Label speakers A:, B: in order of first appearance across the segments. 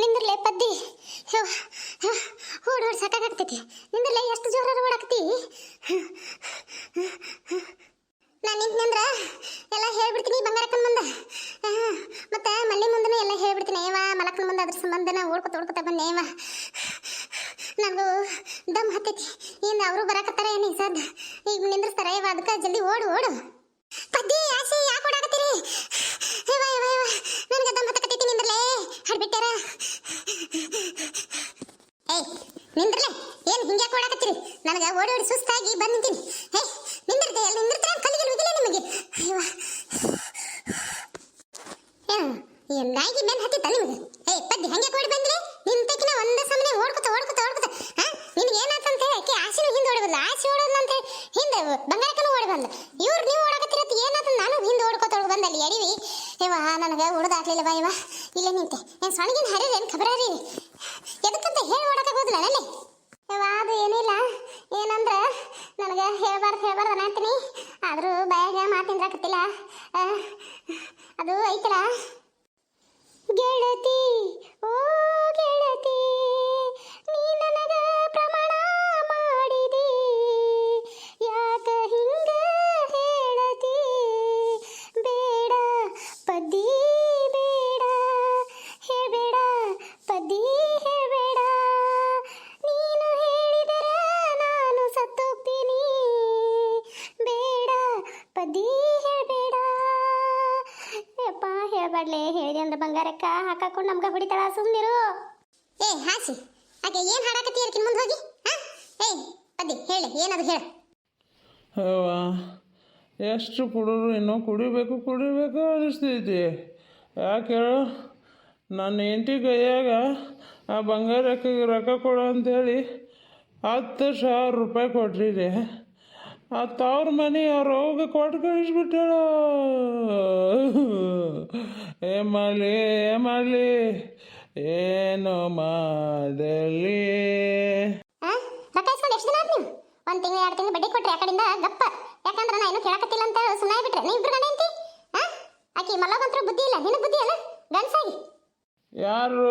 A: ನಿಂದ್ರಲೆ, ಪದ್ದಿ. ಓಡ್ ಓಡ್ ಸಾಕಾಗ್ತೈತಿ. ನಿಂದ್ರಲೆ, ಎಷ್ಟು ಜೋರ ಓಡಾಕ್ತಿ ನಾನು ನಿಂತ್ನಂದ್ರ ಎಲ್ಲ ಹೇಳ್ಬಿಡ್ತೀನಿ ಬಂಗಾರಕ್ಕನ ಮುಂದೆ. ಮತ್ತೆ ಮಲ್ಲಿ ಮುಂದನೂ ಎಲ್ಲ ಹೇಳ್ಬಿಡ್ತೀನಿ. ಏವಾ ಮಲಕ್ಕನ ಮುಂದೆ ಅದ್ರ ಸಂಬಂಧನ ಓಡ್ಕೊತ ಓಡ್ಕೊತ ಬಂದೆ ಏವಾ ನನಗೂ ದಮ್ ಹತ್ತೈತಿ. ಏನು ಅವರು ಬರಾಕತ್ತಾರ ಏನು ಸದ್? ಈಗ ನಿಂದ್ರಿಸ್ತಾರ ಏವಾ ಅದಕ್ಕೆ ಜಲ್ದಿ ಓಡು ಓಡು. ಪದ್ದಿ ಆಸೆ ಯಾಕೆ ಓಡಾಕತ್ತೀರಿ? ಏವಾ ಏವಾ ಏವಾ ನನಗೆ ದಮ್ ಹಡ್ಬಿಟ್ಟಾರ? ಏಯ್, ನಿಂದ್ರಲೆ? ಏನು ಹಿಂಗೆ ಓಡಾಕತ್ತೀರಿ ನನಗೆ ಓಡಿ ಓಡಿ ಸುಸ್ತಾಗಿ ಬಂದು ನಿಂತೀನಿ. ಹೇ ನಿಂದಿರ್ತೆ ಎಲ್ಲ ನಿಂದಿರ್ತಾರೆ ಕಲ್ಲಿಗೆ ಬಿದ್ದಿಲ್ಲ ನಿಮಗೆ? ಅಯ್ಯೋ ಈ ನಾಯಿಗೆ ಮೇನ್ ಹತ್ತಿತ್ತ ನಿಮಗೆ? ಏಯ್ ಪದ್ದಿ ಹಂಗೆ ಓಡಿ ಬಂದ್ರೆ? ನನಗೆ ಉಡ್ದಾಗ್ಲಿಲ್ಲ ಬಾ ಇವ. ಇಲ್ಲೇ ನಿಂತೆ. ಏನು ಸೊಣಗಿನ ಹರಿರಿ ಏನು ಖಬರ ರೀ ಎದಕ್ಕಂತ ಹೇಳಿ ಓಡಕ್ಕಾಗೋದಿಲ್ಲ ನಲ್ಲಿ ಅದು ಏನಿಲ್ಲ ಏನಂದ್ರೆ, ನನಗೆ ಹೇಳ್ಬಾರ್ದು ಹೇಳ್ಬಾರ್ದು ಅನ್ನತೀನಿ ಆದರೂ ಬಾಯಾಗ ಮಾತಿಂದ್ರಾಕತ್ತಿಲ್ಲ ಅದು ಐತಲ್ಲ? ಗೆಳತಿ, ಓ ಗೆಳತಿ ನೀ ನನಗ ಹೇಳ್ಬಾಡ್ಲೆ ಹೇಳಿದೆ ಅಂದ್ರೆ ಬಂಗಾರಕ್ಕ ಹಾಕಾಕೊಂಡು ನಮ್ಗೆ ಹೊಡಿತಾಳ ಸುಮ್ಮನಿರು ಏ ಹಾಸಿ ಆಕೆ ಏನು ಹಾಡಾಕತ್ತಿ ಅದಕ್ಕೆ ಮುಂದೆ ಹೋಗಿ? ಹಾ? ಏ ಪದ್ದಿ ಹೇಳಿ ಏನದು ಹೇಳ.
B: ಅವ್ವಾ ಎಷ್ಟು ಕುಡಿದ್ರು ಇನ್ನೂ ಕುಡಿಬೇಕು ಕುಡಿಬೇಕು ಅನಿಸ್ತೈತಿ ಯಾಕೆ ಹೇಳು? ನನ್ನ ಹೆಂಡತಿ ಕೈಯಾಗ ಆ ಬಂಗಾರಕ್ಕೆ ರೊಕ್ಕ ಕೊಡು ಅಂತೇಳಿ ಹತ್ತು ಸಾವಿರ ರೂಪಾಯಿ ಕೊಟ್ಟಿದೆ ಆ ತವ್ರ ಮನೆ ಅವ್ರ ಹೋಗಿ ಕೊಟ್ಟು ಕಳಿಸ್ಬಿಟ್ಟಾಳ ಏ ಮಾಡಲಿ ಏ ಮಾಡಲಿ ಏನು ಮಾಡಲಿ
A: ಒಂದು ತಿಂಗಳು ಎರಡು ತಿಂಗಳು ಬಡ್ಡಿ ಕೊಟ್ರಿ ಆ ಕಡೆಯಿಂದ ಗಪ್ಪ. ಯಾಕಂದ್ರೆ ನಾ ಏನು ಕೇಳಕತ್ತಿಲ್ಲ ಅಂತ ಸುಮ್ಮನೆ ಬಿಟ್ರೆ ನೀವು ಇಬ್ರು ಗಂಡ ಅಂತಿ ಆಕಿ ಮಲ್ಲಗಂತ್ರ ಬುದ್ಧಿ ಇಲ್ಲ ನಿನ್ನ ಬುದ್ಧಿ ಅಲ್ಲ ಗಂಡಸಾಗಿ.
B: ಯಾರು?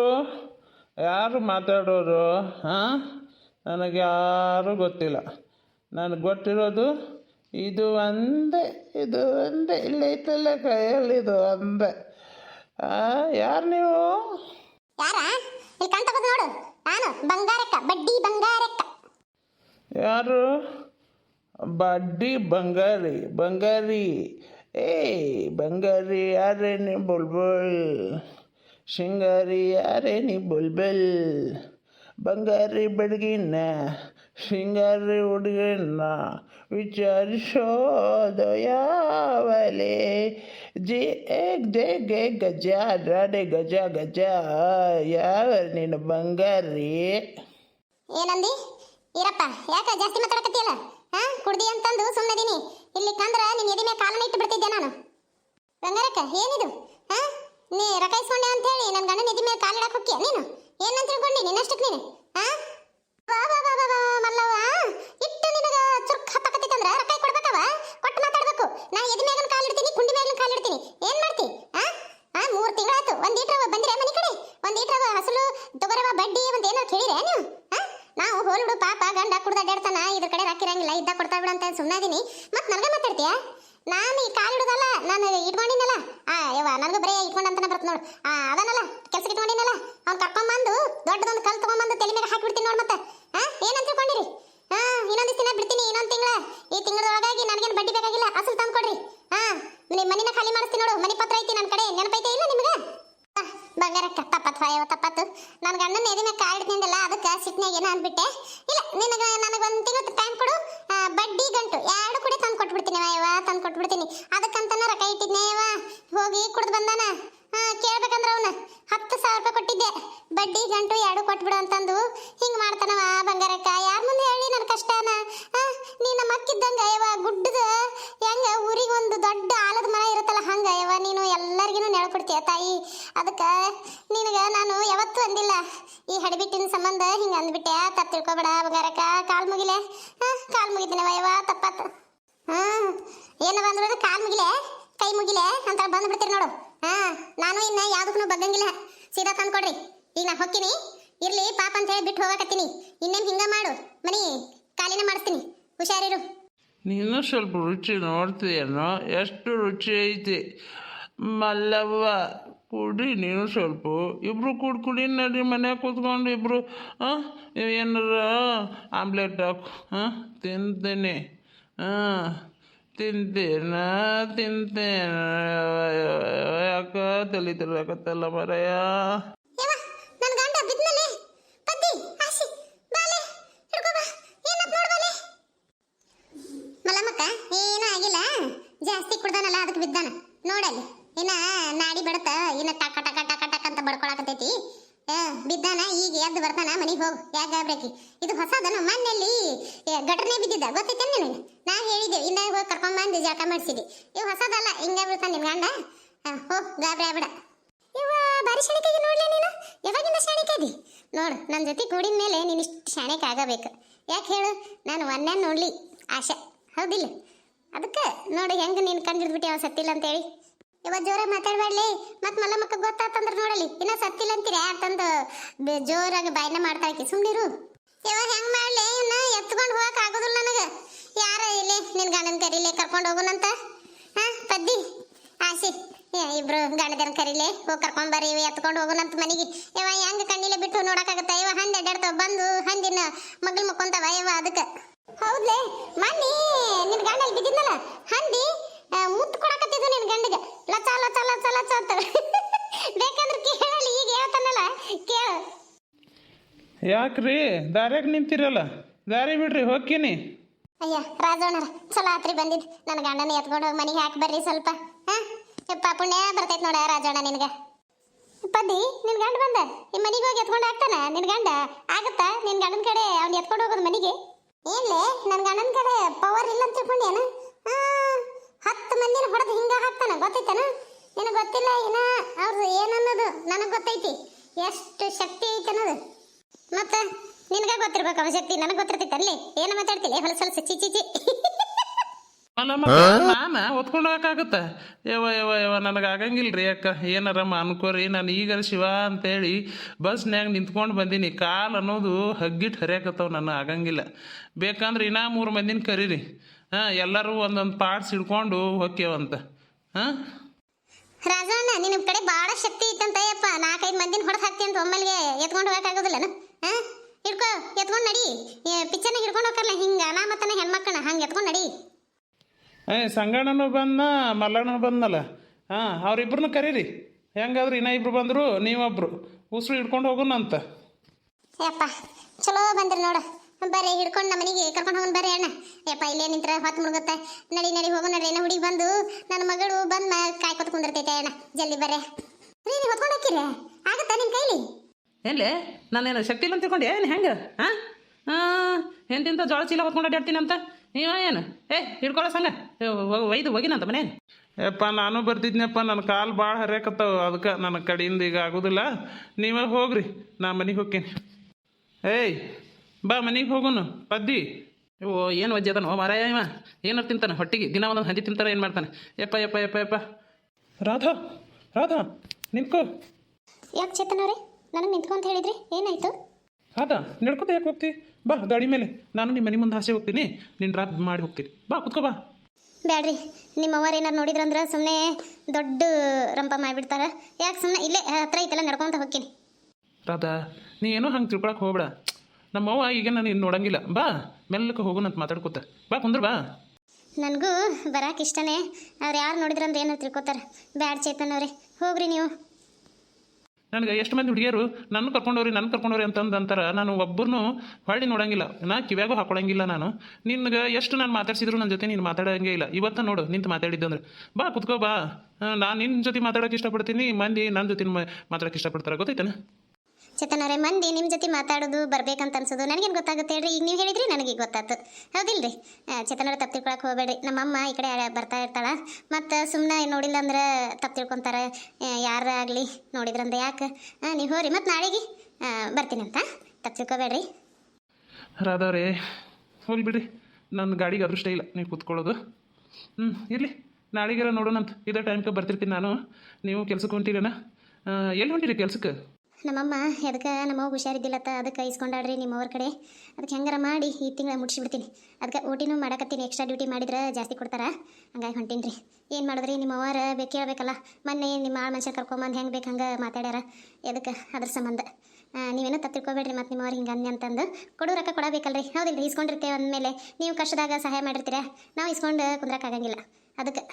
B: ಯಾರು ಮಾತಾಡೋರು ಹಾಂ ನನಗೆ ಯಾರು ಗೊತ್ತಿಲ್ಲ. ನನಗೆ ಗೊತ್ತಿರೋದು ಇದು ಒಂದೇ ಇದು ಒಂದೇ ಇಲ್ಲೈತಲ್ಲ ಕೈಯಲ್ಲಿ ಇದು ಒಂದೇ ಯಾರು ನೀವು?
A: ಯಾರಾ? ಇಲ್ಲಿ ಕಣ್ ತಗೋದು ನೋಡು. ನಾನು ಬಂಗಾರಕ್ಕ ಬಡ್ಡಿ ಬಂಗಾರಕ್ಕ.
B: ಯಾರು? ಬಡ್ಡಿ ಬಂಗಾರಿ ಬಂಗಾರಿ. ಏ ಬಂಗಾರಿ ಯಾರೇ ನೀ ಬುಲ್ಬುಲ್? ಶೃಂಗಾರಿ ಯಾರೇ ನೀ ಬುಲ್ಬುಲ್? ಬಂಗಾರಿ ಬೆಳಗಿನ ಶೃಂಗಾರಿ ಹುಡುಗನ್ನ ವಿಚಾರಿಸೋದು ಯಾವಲೆ? ಜಿ ಏಕ್ ಜೆ ಗೆ, ಗಜ ರಾಡೆ ಗಜ ಗಜ ಯಾವ ನೀನು ಬಂಗಾರಿ?
A: ಏನಂದಿ ಇರಪ್ಪ, ಯಾಕ ಜಾಸ್ತಿ ಮಾತಾಡಕತ್ತಿಯಲ್ಲ? ಹಾ, ಕುಡ್ದಿ ಅಂತಂದು ಸುಮ್ಮನದೀನಿ ಇಲ್ಲಿ ಕಂದ್ರ ನಿನ್ನ ಎದಿ ಮೇಲೆ ಕಾಲನ್ನ ಇಟ್ಟು ಬಿಡ್ತಿದ್ದೆ ನಾನು. ಬಂಗಾರಕ್ಕ, ಏನಿದು? ಹಾ, ನೀ ರೊಕ್ಕ ಇಸ್ಕೊಂಡೆ ಅಂತ ಹೇಳಿ ನನ್ನ ಗಂಡನ ಎದಿ ಮೇಲೆ ಕಾಲಿಡಕ್ಕೆ ಹೋಗ್ತೀಯ ನೀನು? ಏನಂತ ತಿಳ್ಕೊಂಡಿ ನಿನ್ನಷ್ಟಕ್ಕೆ ನೀನು? ಹಾ? ವಾ ವಾ ವಾ ವಾ ವಾ ಮಲ್ಲವ್ವ ಇಟ್ಟು ನಿನಗ ಚುರುಕ್ ಹತ್ತಕತ್ತಿತ್ತಂದ್ರ ರೊಕ್ಕ ಕೊಡ್ಬೇಕವ ಕೊಟ್ಟು ಮಾತಾಡ್ಬೇಕು ನಾ ಎದಿ ಮ್ಯಾಗನ ಕಾಲಿಡ್ತೀನಿ ಕುಂಡಿ ಮ್ಯಾಗನ ಕಾಲಿಡ್ತೀನಿ ಏನ್ ಮಾಡ್ತಿ ಹಾ ಹಾ ಮೂರು ತಿಂಗಳಾಯ್ತು ಒಂದ್ ಈಟ್ರವ ಬಂದಿರ ಮನೆ ಕಡೆ ಒಂದ್ ಈಟ್ರವ ಹಸಲು ತೊಗರವ ಬಡ್ಡಿ ಅಂತ ಏನೋ ಕೇಳಿರೆ ನೀವು ಹಾ ನಾವು ಹೋಲ್ಬಿಡು ಪಾಪ ಗಂಡ ಕುಡ್ದ ಅಡ್ಡಾಡ್ತಾನ ಇದ್ರ ಕಡೆ ರಾಕಿರಂಗಿಲ್ಲ ಇದ್ದ ಕೊಡ್ತಾ ಬಿಡು ಅಂತ ಸುಮ್ಮನಾದೀನಿ ಮತ್ ನನಗೆ ಮಾತಾಡ್ತೀಯಾ ನಾನು ಈ ಕಾಲಿಡುದಲ್ಲ ನಾನು ಇಟ್ಕೊಂಡಿನಲ್ಲ ಆ, ಯವ್ವ, ನನಗೂ ಬರೀ ಇಟ್ಕೊಂಡಂತನ ಬರ್ತ ನೋಡು. ಆ ಅದನಲ್ಲ ಕೆಲ್ಸಕ್ಕೆ ಇಟ್ಕೊಂಡಿನಲ್ಲ ಅವ್ನು ಕರ್ಕೊಂಬಂದು, ದೊಡ್ಡದೊಂದು ಕಲ್ ತಗೊಂಬಂದು ತಲೆ ಮೇಲೆ ಹಾಕಿಬಿಡ್ತೀನಿ ನೋಡು ಮತ್ತೆ. ಹಾ ಏನಂತ ತಿಳ್ಕೊಂಡಿರಿ ಹಾ ಇನ್ನೊಂದು ದಿನ ಬಿಡ್ತೀನಿ, ಇನ್ನೊಂದು ತಿಂಗಳ. ಈ ತಿಂಗಳೊಳಗಾಗಿ ನನಗೇನು ಬಡ್ಡಿ ಬೇಕಾಗಿಲ್ಲ, ಅಸಲು ತಂದು ಕೊಡ್ರಿ ಹಾ ನಿಮ್ಮ ಮನಿನ ಖಾಲಿ ಮಾಡಿಸ್ತೀನಿ ನೋಡು, ಮನಿ ಪತ್ರ ಐತಿ ನನ್ನ ಕಡೆ, ನೆನಪೈತೆ ಇಲ್ಲ ನಿಮಗೆ? ಬಂಗಾರಕ್ಕ ತಪ್ಪತ್ತು ಹಾಯವ ತಪ್ಪತ್ತು. ನನ್ನ ಗಂಡನ ಎದೆ ಮೇಲೆ ಕಾಲಿಡ್ತಿದ್ದಲ್ಲ ಅದಕ್ಕೆ ಸಿಟ್ನಾಗ ಏನೋ ಅಂದ್ಬಿಟ್ಟೆ. ಇಲ್ಲ, ನಿನಗೆ ನನಗೆ ಒಂದು ತಿಂಗಳು ಟೈಮ್ ಕೊಡು ಬಡ್ಡಿ ಗಂಟು. ಎರಡು ಕೂಡ ತಂದು ಕೊಟ್ಬಿಡ್ತೀನಿ ಅಯ್ಯವ ತಂದು ಕೊಟ್ಬಿಡ್ತೀನಿ. ಅದಕ್ಕಂತನ ರೊಕ್ಕ ಇಟ್ಟಿದ್ನೆ ಅಯ್ಯವ ಹೋಗಿ ಕುಡ್ದು ಬಂದಾನ. ಕೇಳ್ಬೇಕಂದ್ರ ಅವನ. ಹತ್ತು ಸಾವಿರ ರೂಪಾಯಿ ಕೊಟ್ಟಿದ್ದೆ. ಬಡ್ಡಿ ಗಂಟು ಎರಡು ಕೊಟ್ಬಿಡು ಅಂತಂದು ಹಿಂಗ್ ಮಾಡ್ತಾನವ ಬಂಗಾರಕ್ಕ. ಯಾರ ಮುಂದೆ ಹೇಳಿ ನನ್ನ ಕಷ್ಟನ? ನೀ ನಮ್ಮ ಅಕ್ಕಿದ್ದಂಗ ಅಯ್ಯವ ಗುಡ್ಡದ ಹೆಂಗ ಊರಿಗೆ ಒಂದು ದೊಡ್ಡ ಆಲದ ಮರ ಇರುತ್ತಲ್ಲ ಹಂಗ ಅಯ್ಯವ ನೀನು ಎಲ್ಲರಿಗೂ ನೆಳ್ಕೊಡ್ತೀಯ ತಾಯಿ. ಅದಕ್ಕೆ ಹಡಿಬಿಟ್ಟಿನ ಸಂಬಂಧ ಹಿಂಗ ಅಂದ್ಬಿಟ್ಟೆ. ತಪ್ಪು ತಿಳ್ಕೊಬೇಡ ಬಂಗಾರಕ್ಕ. ಕಾಲ್ ಮುಗಿಲೆ? ಹಾ ಕಾಲ್ ಮುಗಿತೀನಿ ವಯವ ತಪ್ಪಾತು. ಹಾ ಏನವ ಅಂದ್ರೆ ಕಾಲ್ ಮುಗಿಲೆ? ಕೈ ಮುಗಿಲೆ? ಅಂತ ಬಂದು ಬಿಡ್ತೀರಿ ನೋಡು. ಹಾ ನಾನು ಇನ್ನ ಯಾವ್ದಕ್ಕೂ ಬಗ್ಗಂಗಿಲ್ಲ ಸೀದಾ ತಂದು ಕೊಡ್ರಿ. ಈಗ ನಾ ಹೊಕ್ಕಿನಿ ಇರ್ಲಿ, ಪಾಪ ಅಂತ ಹೇಳಿ ಬಿಟ್ಟು ಹೋಗಕತ್ತೀನಿ. ಇನ್ನೇನು ಹಿಂಗ ಮಾಡು. ಮನಿ ಕಾಲಿನ ಮಾಡಿಸ್ತೀನಿ. ಹುಷಾರಿರು.
B: ನೀನು ಸ್ವಲ್ಪ ರುಚಿ ನೋಡ್ತೀಯನೋ? ಎಷ್ಟು ರುಚಿ ಐತಿ. ಮಲ್ಲವ್ವ. ಕುಡಿ ನೀವು ಸ್ವಲ್ಪ ಇಬ್ಬರು ಕುಡ್ ಕುಡಿ ನಡಿ ಮನ್ಯಾಗ ಕೂತ್ಕೊಂಡು ಇಬ್ಬರು ಹಾಂ ಏನಾರ ಆಮ್ಲೆಟ್ ಹಾಕು ಹಾಂ ತಿಂತೀನಿ ಹಾಂ ತಿಂತೀನ, ತಿಂತೇನ, ಯಾಕ ತಲೆ ತಿರ್ಬೇಕತ್ತಲ್ಲ ಮರಯ್ಯ
A: ಮಲಮಕ್ಕ ಏನೂ ಆಗಿಲ್ಲ. ಜಾಸ್ತಿ ಕುಡ್ದಾನಲ್ಲ, ಅದಕ್ಕೆ ಬಿದ್ದಾನ. ಆ, ಬಿದ್ದಾನ ಈಗ ಎದ್ದು ಬರ್ತಾನ ಮನೆಗೆ ಹೋಗು. ಯಾಕೆ ಗಾಬ್ರಾಕಿ ಇದು ಹೊಸದನು ಮಣ್ಣಲ್ಲಿ ಗಟನೆ ಬಿದ್ದಿದ್ದ. ಗೊತ್ತೈತೆ ನಿನಗೆ? ನಾ ಹೇಳಿದ್ದೆ ಇಂದ ಹೋಗಿ ಕರ್ಕೊಂಬಂದು ಜಳಕ ಮಾಡಿಸಿದ್ದೆ ಇವು ಹೊಸದಲ್ಲ ಹಿಂಗ ಬಿಡ್ತಾನೆ ನಿನ್ ಗಂಡ? ಹೋ ಗಾಬ್ರಿ ಆಗ್ಬಿಡ. ಇವ ಬಾರಿ ಶಾಣಿಕೆಗೆ ನೋಡ್ಲೆ ನೀನು? ಯಾವಾಗಿಂದ ಅದಿ ನೋಡು ನನ್ನ ಜೊತೆ ಕೂಡಿದ ಮೇಲೆ ನೀನು ಇಷ್ಟು ಶಾಣಿಕೆ ಆಗಬೇಕು. ಯಾಕೆ ಹೇಳು? ನಾನು ಒನ್ನೇ ನೋಡ್ಲಿ. ಆಶೆ. ಹೌದಿಲ್ಲ? ಅದಕ್ಕೆ ನೋಡಿ ಹೆಂಗೆ ನೀನು ಕಂಡಿಡ್ಬಿಟ್ಟು ಯಾವ ಸತ್ತಿಲ್ಲ ಅಂತೇಳಿ. ಇವತ್ತು ಜೋರ ಮಾತಾಡಬೇಡ್ಲಿ. ಮತ್ತೆ ಮಲ್ಲಮ್ಮಕ್ಕ ಮಕ್ಕ ಗೊತ್ತಾತಂದ್ರೆ ನೋಡಲಿ. ಇನ್ನ ಸತ್ತಿಲ್ಲ ಅಂತೀರಿ ಅಂತಂದು ಬೆ- ಜೋರಾಗಿ ಬಾಯ್ನ ಮಾಡ್ತಾಳಕಿ. ಸುಮ್ಮನಿರು ಇವಾಗ ಹೆಂಗ್ ಮಾಡ್ಲಿ? ಇನ್ನ ಎತ್ಕೊಂಡು ಹೋಗಕ್ ಆಗೋದಿಲ್ಲ ನನಗ. ಯಾರ ಇಲ್ಲಿ ನಿನ್ ಗಂಡನ ಕರೀಲಿ ಕರ್ಕೊಂಡು ಹೋಗುನಂತ? ಹಾ, ಪದ್ದಿ ಆಸಿ ಇಬ್ರು ಗಂಡದನ್ ಕರೀಲಿ ಹೋಗಿ ಕರ್ಕೊಂಡ್ ಬರ್ರಿ. ಇವ ಎತ್ಕೊಂಡು ಹೋಗುನಂತ ಮನೆಗೆ. ಇವ ಹೆಂಗ್ ಕಣ್ಣಿಲೆ ಬಿಟ್ಟು ನೋಡಕ್ಕಾಗತ್ತ? ಇವ ಹಂದಿ ಅಡ್ಡಾಡ್ತಾವ ಬಂದು ಹಂದಿನ ಮಗ್ಳು ಮುಕ್ಕೊಂತಾವ ಇವ ಅದಕ್ಕೆ ಹೌದ್ಲೇ? ಮನ್ನಿ, ನಿನ್ ಗಂಡ ಬಿದ್ದಿದ್ನಲ್ಲ? ಹಂದಿ ಮುತ್ತು ಕೊಡಕತ್ತಿದ್ದು ನಿನ್ ಗಂಡಗೆ. ಲಚ ಲಚ ಲಚ ಲಚ ಅಂತ. ಬೇಕಂದ್ರೆ ಕೇಳಲಿ ಈಗ ಹೇಳ್ತಾನಲ್ಲ ಕೇಳು.
B: ಯಾಕ್ರಿ? ದಾರ್ಯಾಗ ನಿಂತಿರಲ್ಲ? ದಾರಿ ಬಿಡ್ರಿ ಹೋಗ್ತೀನಿ.
A: ಅಯ್ಯ ರಾಜಣ್ಣ ಚಲೋ ಆತ್ರಿ ಬಂದಿದ್. ನನ್ನ ಗಂಡನ ಎತ್ಕೊಂಡು ಹೋಗಿ ಮನೆಗೆ ಹಾಕಿ ಬರ್ರಿ ಸ್ವಲ್ಪ. ಹಾ? ಯಪ್ಪ ಪುಣ್ಯ ಬರ್ತೈತೆ ನೋಡ ರಾಜಣ್ಣ ನಿನಗ. ಪದ್ದಿ ನಿನ್ ಗಂಡ ಬಂದ? ಈ ಮನೆಗೆ ಹೋಗಿ ಎತ್ಕೊಂಡು ಹಾಕ್ತಾನ ನಿನ್ ಗಂಡ? ಆಗತ್ತಾ? ನಿನ್ ಗಂಡನ ಕಡೆ ಅವ್ನ ಎತ್ಕೊಂಡು ಹೋಗೋದು ಮನೆಗೆ? ಏನ್ಲೇ ನನ್ನ ಗಂಡನ ಕಡೆ ಪವರ್ ಇಲ್ಲ ಅಂತ ತಿಳ್ಕೊಂಡೇನ ಹತ್ತು ಮಂದಿನ ಹೊಡೆದು ಹಿಂಗ ಹಾಕ್ತಾನ. ಗೊತ್ತೈತನ? ನಿನಗೆ ಗೊತ್ತಿಲ್ಲ ಏನ? ಅವ್ರದ್ದು ಏನನ್ನೋದು ನನಗೆ ಗೊತ್ತೈತಿ. ಎಷ್ಟು ಶಕ್ತಿ ಐತೆ ಅನ್ನೋದು. ಮತ್ತೆ ನಿನಗೆ ಗೊತ್ತಿರ್ಬೇಕು ಅವನ ಶಕ್ತಿ. ನನಗೆ ಗೊತ್ತಿರ್ತೈತೆ ಅಲ್ಲಿ. ಏನು ಮಾತಾಡ್ತಿಲ್ಲ? ಹೊಲಸ ಹೊಲಸ. ಚಿ ಚಿ ಚಿ
B: ನಾನು ಯವ ಯವ ಯವ ನನಗೆ ಆಗಂಗಿಲ್ಲ ರೀ ಅಕ್ಕ ಏನಾರಮ್ಮ ಅನ್ಕೋರಿ. ನಾನು ಈಗ ಶಿವ ಅಂತೇಳಿ ಬಸ್ನ್ಯಾಗ ನಿಂತ್ಕೊಂಡು ಬಂದೀನಿ. ಕಾಲು ಅನ್ನೋದು ಹಗ್ಗಿಟ್ಟು ಹರಿಯಾಕತ್ತವ ನನ್ನ, ಆಗಂಗಿಲ್ಲ. ಬೇಕಂದ್ರೆ ಇನ್ನೂ ಮೂರು ಮಂದಿನ ಕರೀರಿ. ಹಾಂ, ಎಲ್ಲರೂ ಒಂದೊಂದು ಪಾರ್ಟ್ಸ್ ಹಿಡ್ಕೊಂಡು ಹೊಕ್ಕೇವಂತ ಹಾಂ?
A: ರಾಜಣ್ಣ ನಿನ್ನ ಕಡೆ ಭಾಳ ಶಕ್ತಿ ಇತ್ತಂತಯ್ಯಪ್ಪ ಯಪ್ಪ ನಾಲ್ಕೈದು ಮಂದಿನ ಹೊಡೆದು ಹಾಕ್ತಿ ಅಂತ ಒಮ್ಮೆಲ್ಗೆ ಎತ್ಕೊಂಡು ಹೋಗಕ್ಕಾಗೋದಿಲ್ಲನ ಹಾಂ? ಹಿಡ್ಕೋ ಎತ್ಕೊಂಡು ನಡಿ. ಪಿಚ್ಚರ್ನ ಹಿಡ್ಕೊಂಡು ಹೋಗಲ್ಲ ನಾ ಅನಾಮತನ ಹೆಣ್ಮಕ್ಕಳನ್ನ ಹಂಗೆ ಎತ್ಕೊಂಡು ನಡಿ.
B: ಏ ಸಂಗಣ್ಣನು ಬಂದ ಮಲ್ಲಣ್ಣನು ಬಂದಲ್ಲ ಹಾಂ ಅವ್ರಿಬ್ರನ್ನ ಕರೀರಿ. ಹೆಂಗಾದ್ರೆ ಇನ್ನೂ ಇಬ್ರು ಬಂದರು ನೀವೊಬ್ರು. ಉಸಿರು ಹಿಡ್ಕೊಂಡು ಹೋಗೋಣ ಅಂತ
A: ಯಪ್ಪ ಚಲೋ ಬಂದ್ರಿ ನೋಡು. ಬರ್ರಿ ಹಿಡ್ಕೊಂಡು ನಮ್ಮ ಮನೆಗೆ ಕರ್ಕೊಂಡು ಹೋಗೋಣ ಬರ್ರಿ ಅಣ್ಣ. ಯಪ್ಪ ಇಲ್ಲೇ ನಿಂತ್ರ ಹೊತ್ತು ಮುಳುಗುತ್ತೆ. ನಡಿ ನಡಿ ಹೋಗೋ ನಡಿ ಏನೋ ಹುಡುಗಿ ಬಂದು ನನ್ನ ಮಗಳು ಬಂದು ಕಾಯ್ಕೊತ ಕುಂದಿರ್ತೈತೆ ಅಣ್ಣ. ಜಲ್ದಿ ಬರ್ರಿ. ರೀ ನೀವು ಹೊತ್ಕೊಂಡು ಹೋಗ್ತೀರಿ? ಆಗತ್ತಾ ನಿಮ್ಮ ಕೈಲಿ?
C: ಎಲ್ಲಿ? ನಾನೇನು ಶಕ್ತಿ ಇಲ್ಲ ಅಂತ ತಿಳ್ಕೊಂಡೆ? ಏನು ಹೆಂಗೆ? ಹಾಂ ಹಾಂ ಎಂತಿಂತ ಜೋಳ ಚೀಲ ಹೊತ್ಕೊಂಡು ಅಡ್ಡಾಡ್ತೀನಿ ಅಂತ? ನೀವ ಏನು? ಏ ಹಿಡ್ಕೊಳ್ಳೋ ಸಂಗ? ಒಯ್ದು ಹೋಗಿನಂತ ಮನೆ
B: ಯಪ್ಪ ನಾನು ಬರ್ತಿದ್ನಪ್ಪ. ನನ್ನ ಕಾಲು ಭಾಳ ಹರಿಯಾಕತ್ತಾವ. ಅದಕ್ಕೆ ನನ್ನ ಕಡೆಯಿಂದ ಈಗ ಆಗೋದಿಲ್ಲ. ನೀವೇ ಹೋಗ್ರಿ. ನಾ ಮನೆಗೆ ಹೋಗ್ತೀನಿ ಏಯ್ ಬಾ ಮನೆಗೆ ಹೋಗೋನು. ಪದ್ದಿ.
C: ಓ ಏನು ವಜ್ಜದನೋ ಮಾರಾಯ ಇವ. ಏನಾರು ತಿಂತಾನೆ ಹೊಟ್ಟಿಗೆ. ದಿನ ಒಂದೊಂದು ಹಂದಿ ತಿಂತಾರೆ ಏನು ಮಾಡ್ತಾನೆ. ಯಪ್ಪ ಯಪ್ಪ ಯಪ್ಪ ಯಪ್ಪ.
B: ರಾಧಾ ರಾಧಾ ನಿಂತ್ಕೋ.
A: ಯಾಕೆ ಚೇತನ್ ಅವರೇ? ನನಗೆ ನಿಂತ್ಕೊಂತ ಹೇಳಿದ್ರಿ. ಏನಾಯ್ತು?
B: ರಾಧಾ ನಡ್ಕೊತ ಯಾಕೆ ಹೋಗ್ತಿ? ಬಾ ಗಾಡಿ ಮೇಲೆ. ನಾನು ನಿಮ್ಮ ಮನೆ ಮುಂದೆ ಹಾಸೆ ಹೋಗ್ತೀನಿ. ನಿನ್ನ ರಾತ್ ಮಾಡಿ ಹೋಗ್ತೀನಿ. ಬಾ ಕುತ್ಕೋ ಬಾ.
A: ಬ್ಯಾಡ್ರಿ. ನಿಮ್ಮ ಅವ್ವಾರು ಏನಾರು ನೋಡಿದ್ರಂದ್ರೆ ಸುಮ್ಮನೆ ದೊಡ್ಡ ರಂಪ ಮಾಡಿಬಿಡ್ತಾರೆ. ಯಾಕೆ ಸುಮ್ಮನೆ ಇಲ್ಲೇ ಹತ್ರ ಐತೆಲ್ಲ ನಡ್ಕೊಂತ ಹೋಗ್ತೀನಿ.
B: ರಾಧಾ ನೀ ಏನೋ ಹಂಗೆ ತಿಳ್ಕೊಳಕ್ಕೆ ಹೋಗ್ಬೇಡ. ನಮ್ಮವ್ವ ಈಗ ನಾನು ಇನ್ನು ನೋಡಂಗಿಲ್ಲ. ಬಾ ಮೆಲ್ಲಕ್ಕೆ ಹೋಗೋಣಂತ ಮಾತಾಡ್ಕೊತ. ಬಾ ಕುಂದ್ರ ಬಾ.
A: ನನಗೂ ಬರಕ್ಕೆ ಇಷ್ಟನೇ. ಅವ್ರು ಯಾರು ನೋಡಿದ್ರಂದ್ರೆ ಏನೋ ತಿಳ್ಕೊತಾರೆ. ಬ್ಯಾಡ್ ಚೇತನ್ ಅವ್ರೆ ಹೋಗ್ರಿ ನೀವು.
B: ನನಗೆ ಎಷ್ಟು ಮಂದಿ ಹುಡುಗಿಯರು ನನ್ನ ಕರ್ಕೊಂಡವ್ರಿ ನನ್ನ ಕರ್ಕೊಂಡವ್ರಿ ಅಂತಂದು ಅಂತಾರೆ. ನಾನು ಒಬ್ಬರನ್ನು ಹೊಳ್ಳಿ ನೋಡಂಗಿಲ್ಲ. ನಾ ಕಿವ್ಯಾಗೂ ಹಾಕೊಳ್ಳಂಗಿಲ್ಲ ನಾನು. ನಿನ್ಗೆ ಎಷ್ಟು ನಾನು ಮಾತಾಡ್ಸಿದ್ರು ನನ್ನ ಜೊತೆ ನೀನು ಮಾತಾಡೋಂಗೇ ಇಲ್ಲ. ಇವತ್ತು ನೋಡು ನಿಂತು ಮಾತಾಡಿದ್ದಂದ್ರೆ ಬಾ ಕುತ್ಕೋ ಬಾ. ನಾನು ನಿನ್ನ ಜೊತೆ ಮಾತಾಡೋಕೆ ಇಷ್ಟಪಡ್ತೀನಿ. ಮಂದಿ ನನ್ನ ಜೊತೆ ಮಾತಾಡೋಕೆ ಇಷ್ಟಪಡ್ತಾರೆ. ಗೊತ್ತೈತೇನ
A: ಚೇತನ್ ಅವರೇ, ಮಂದಿ ನಿಮ್ಮ ಜೊತೆ ಮಾತಾಡೋದು, ಬರ್ಬೇಕಂತ ಅನ್ಸೋದು, ನನಗೇನು ಗೊತ್ತಾಗುತ್ತೆ ಹೇಳ್ರಿ? ಈಗ ನೀವು ಹೇಳಿದ್ರಿ ನನಗೆ ಗೊತ್ತಾಯ್ತು ಹೌದಿಲ್ರಿ? ಚೇತನ್ ಅವ್ರೆ ತಪ್ಪು ತಿಳ್ಕೊಳಕ್ಕೆ ಹೋಗಬೇಡ್ರಿ. ನಮ್ಮಮ್ಮ ಈ ಕಡೆ ಬರ್ತಾ ಇರ್ತಾಳ. ಮತ್ತು ಸುಮ್ಮನೆ ನೋಡಿಲ್ಲ ಅಂದ್ರೆ ತಪ್ಪು ತಿಳ್ಕೊತಾರೆ. ಯಾರ ಆಗಲಿ ನೋಡಿದ್ರಂದ್ರೆ ಯಾಕೆ? ನೀವು ಹೋರಿ ಮತ್ತು ನಾಳೆಗೆ ಬರ್ತೀನಿ ಬರ್ತೀನಂತ ತಪ್ಪು ತಿಳ್ಕೊಬೇಡ್ರಿ.
B: ರಾದವ್ರೆ ಹೋಗಿ ಬಿಡ್ರಿ. ನನ್ನ ಗಾಡಿಗೆ ಅದೃಷ್ಟ ಇಲ್ಲ, ನೀವು ಕೂತ್ಕೊಳ್ಳೋದು. ಹ್ಞೂ ಇರಲಿ. ನಾಳೆಗೆಲ್ಲ ನೋಡೋಣಂತ. ಇದೇ ಟೈಮ್ಗೆ ಬರ್ತಿರ್ತೀನಿ ನಾನು. ನೀವು ಕೆಲ್ಸಕ್ಕೆ ಹೊಂಟಿರೇನ? ಎಲ್ಲಿ ಹೊಂಟಿರಿ ಕೆಲ್ಸಕ್ಕೆ
A: ನಮ್ಮಮ್ಮ ಅದಕ್ಕೆ ನಮ್ಮವ್ವ ಹುಷಾರಿದ್ದಿಲ್ಲತ್ತ, ಅದಕ್ಕೆ ಇಸ್ಕೊಂಡಾಡ್ರಿ ನಿಮ್ಮವ್ರ ಕಡೆ. ಅದಕ್ಕೆ ಹೆಂಗಾರ ಮಾಡಿ, ಈ ತಿಂಗಳ ಮುಟ್ಸಿಬಿಡ್ತೀನಿ ಅದಕ್ಕೆ ಊಟಿನೂ ಮಾಡಕತ್ತೀನಿ ಎಕ್ಸ್ಟ್ರಾ ಡ್ಯೂಟಿ ಮಾಡಿದ್ರೆ ಜಾಸ್ತಿ ಕೊಡ್ತಾರ. ಹಂಗಾಗಿ ಹೊಂಟೀನಿ ರೀ ಏನು ಮಾಡಿದ್ರಿ ನಿಮ್ಮ ಅವ್ವಾರ? ಬೇಕು ಕೇಳಬೇಕಲ್ಲ. ಮೊನ್ನೆ ನಿಮ್ಮ ಆಳು ಮನುಷ್ಯ ಕರ್ಕೊಂಬಂದು ಹೆಂಗೆ ಬೇಕು ಹಂಗೆ ಮಾತಾಡ್ಯಾರ. ಎದಕ್ಕೆ? ಅದ್ರ ಸಂಬಂಧ. ನೀವೇನೋ ತಪ್ಪು ತಿಳ್ಕೊಬೇಡ್ರಿ ಮತ್ತು ನಿಮ್ಮವ್ರು ಹಿಂಗೆ ಅಂದೆ ಅಂತಂದು. ಕೊಡೋ ರೊಕ್ಕ ಕೊಡಬೇಕಲ್ರಿ. ಹೌದಿಲ್ಲ ಇಸ್ಕೊಂಡಿರ್ತೇವೆ ಅಂದಮೇಲೆ. ನೀವು ಕಷ್ಟದಾಗ ಸಹಾಯ ಮಾಡಿರ್ತೀರ? ನಾವು ಇಸ್ಕೊಂಡು ಕುಂದ್ರಕ್ಕಾಗಂಗಿಲ್ಲ ಅದಕ್ಕೆ